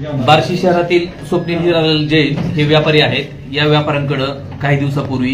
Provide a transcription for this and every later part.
बार्शी शहरातील स्वप्नील हिरालाल जैन हे व्यापारी आहेत या व्यापाऱ्यांकडं काही दिवसापूर्वी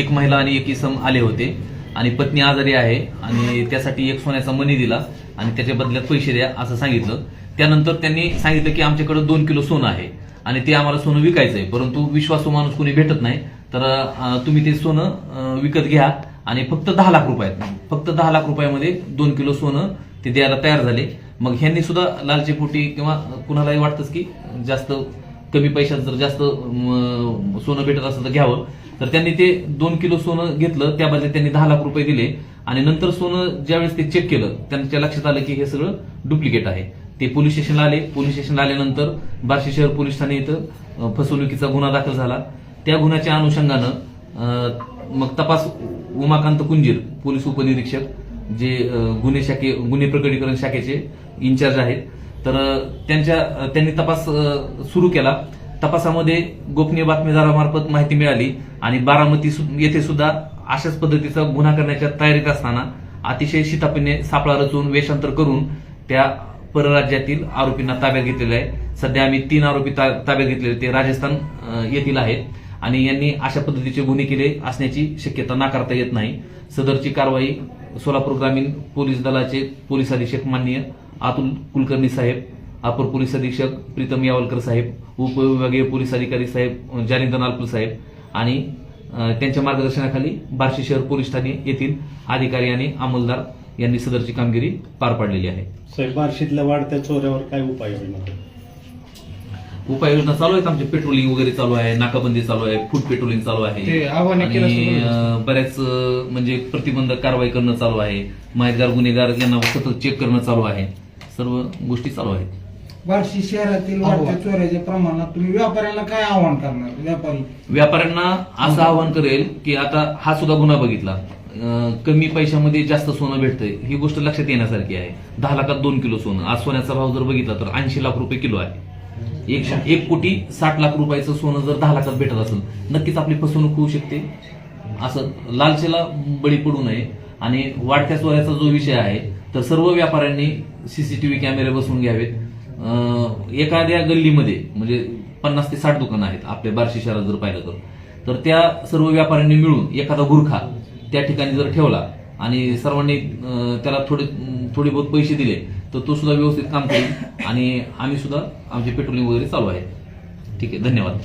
एक महिला आणि एक इसम आले होते. आणि पत्नी आजारी आहे आणि त्यासाठी एक सोन्याचा मनी दिला आणि त्याच्या बदल्यात पैसे द्या असं सांगितलं. त्यानंतर त्यांनी सांगितलं की आमच्याकडे दोन किलो सोनं आहे आणि ते आम्हाला सोनं विकायचं आहे. परंतु विश्वासू माणूस कोणी भेटत नाही. तर तुम्ही ते सोनं विकत घ्या आणि फक्त दहा लाख रुपयात फक्त दहा लाख रुपयामध्ये दोन किलो सोनं ते द्यायला तयार झाले. मग ह्यांनी सुद्धा लालची पोटी किंवा कुणालाही वाटतंच की जास्त कमी पैशात जर जास्त सोनं भेटत असेल तर घ्यावं. तर त्यांनी ते दोन किलो सोनं घेतलं. त्या बदल्यात त्यांनी दहा लाख रुपये दिले. आणि नंतर सोनं ज्यावेळेस ते चेक केलं त्यांच्या लक्षात आलं की हे सगळं डुप्लिकेट आहे. ते पोलीस स्टेशनला आले. पोलीस स्टेशनला आल्यानंतर बार्शी शहर पोलीस ठाणे इथं फसवणुकीचा गुन्हा दाखल झाला. त्या गुन्ह्याच्या अनुषंगानं मग तपास उमाकांत कुंजीर पोलीस उपनिरीक्षक जे गुन्हे शाखे गुन्हे प्रकटीकरण शाखेचे इन्चार्ज आहेत. तर त्यांच्या त्यांनी तपास सुरू केला. तपासामध्ये गोपनीय बातमीदारामार्फत माहिती मिळाली आणि बारामती सु- येथे सुद्धा अशाच पद्धतीचा गुन्हा करण्याच्या तयारीत असताना अतिशय शितापीने सापळा रचून वेषांतर करून त्या परराज्यातील आरोपींना ताब्यात घेतलेल्या आहे. सध्या आम्ही तीन आरोपी ता- ताब्यात घेतलेले ते राजस्थान येथील आहेत आणि यांनी अशा पद्धतीचे गुन्हे केले असण्याची शक्यता नाकारता येत नाही. सदरची कारवाई सोलापूर ग्रामीण पोलीस दलाचे पोलीस अधीक्षक माननीय अतुल कुलकर्णी साहेब अपर पोलीस अधीक्षक प्रीतम यावलकर साहेब उपविभागीय पोलीस अधिकारी साहेब जालिंदर नालपूर साहेब आणि त्यांच्या मार्गदर्शनाखाली बार्शी शहर पोलीस ठाणे येथील अधिकारी आणि अंमलदार यांनी सदरची कामगिरी पार पाडलेली आहे. साहेब बार्शीतल्या वाढत्या चोऱ्यावर काय उपाय उपाययोजना चालू आहेत. आमचे पेट्रोलिंग वगैरे चालू आहे नाकाबंदी चालू आहे फूड पेट्रोलिंग चालू आहे. ते आव्हाने केलं आणि. अं, बऱ्याच अं, म्हणजे प्रतिबंधक कारवाई करणं चालू आहे. माहितगार गुन्हेगार यांना सतत चेक करणं चालू आहे. सर्व गोष्टी चालू आहेत. बार्शी शहरातील वाढत्या चोऱ्याच्या प्रमाणात तुम्ही व्यापाऱ्यांना काय आव्हान करणार? व्यापारी. व्यापाऱ्यांना असं आवाहन करेल की आता हा सुद्धा गुन्हा बघितला. अं, कमी पैशामध्ये जास्त सोनं भेटतंय. ही गोष्ट लक्षात येण्यासारखी आहे. दहा लाखात दोन किलो सोनं. आज सोन्याचा भाव जर बघितला तर ऐंशी लाख रुपये किलो आहे. एक एक कोटी साठ लाख रुपयाचं सोनं जर दहा लाखात भेटत असेल नक्कीच आपली फसवणूक होऊ शकते. असं लालचेला बळी पडू नये. आणि वाढत्या चोऱ्याचा जो विषय आहे तर सर्व व्यापाऱ्यांनी सीसीटीव्ही कॅमेरे बसवून घ्यावेत. एखाद्या गल्लीमध्ये म्हणजे पन्नास ते साठ दुकानं आहेत आपल्या बार्शी शहरात जर पाहिलं तर. तर त्या सर्व व्यापाऱ्यांनी मिळून एखादा गुरखा त्या ठिकाणी जर ठेवला आणि सर्वांनी त्याला थोडे थोडे बहुत पैसे दिले तर तो सुद्धा व्यवस्थित काम करेल आणि आम्ही सुद्धा आमचे पेट्रोलिंग वगैरे चालू आहे. ठीक आहे धन्यवाद.